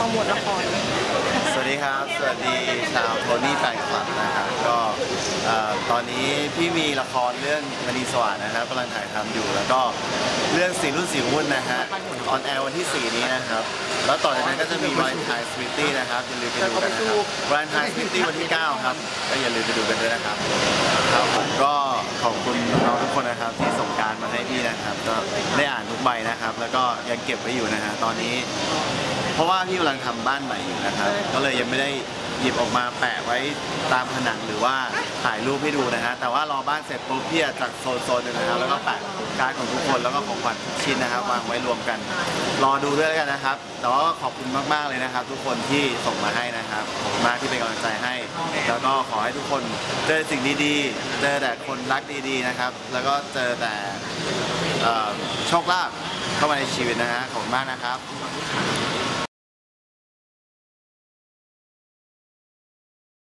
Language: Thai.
โปรโมทละครสวัสดีครับ สวัสดีชาวโทนี่แฟนคลับนะครับ ก็เอ่อตอนนี้พี่มีละครเรื่องมณีสวัสดนะครับกำลังถ่ายทำอยู่ แล้วก็เรื่องสีรุ่นสีวุ่นนะฮะ ออนแอร์วันที่ 4 นี้นะครับ แล้วต่อจากนั้นก็จะมีว a น t ายสวิตตี้นะครับอย่าลืมไปดูกันนะครับว a น t ายสวิตตี้วันที่ 9 ครับ ก็อย่าลืมไปดูกันด้วยนะครับ ครับ นะครับ ก็ได้อ่านทุกใบนะครับ แล้วก็ยังเก็บไว้อยู่นะฮะตอนนี้ เพราะว่าพี่กำลังทำบ้านใหม่อยู่นะครับ ก็เลยยังไม่ได้หยิบออกมาแปะไว้ตามผนังหรือว่าถ่ายรูปให้ดูนะฮะแต่ว่ารอบ้านเสร็จปุ๊บพี่จะจัดโซนโซนๆหนึงนะครับแล้วก็แปะการ์ดของทุกคนแล้วก็ของขวัญทุกชิ้นนะครับวางไว้รวมกัน รอดูด้วยแล้วกันนะครับแต่ว่าขอบคุณมากๆเลยนะครับ ทุกคนที่ส่งมาให้นะครับขอบคุณมากที่เป็นกำลังใจให้ แล้วก็ขอให้ทุกคนเจอสิ่งดีๆ เจอแต่คนรักดีๆนะครับ แล้วก็เจอแต่ โชคลาภเข้ามาในชีวิตนะฮะขอบคุณมากนะครับ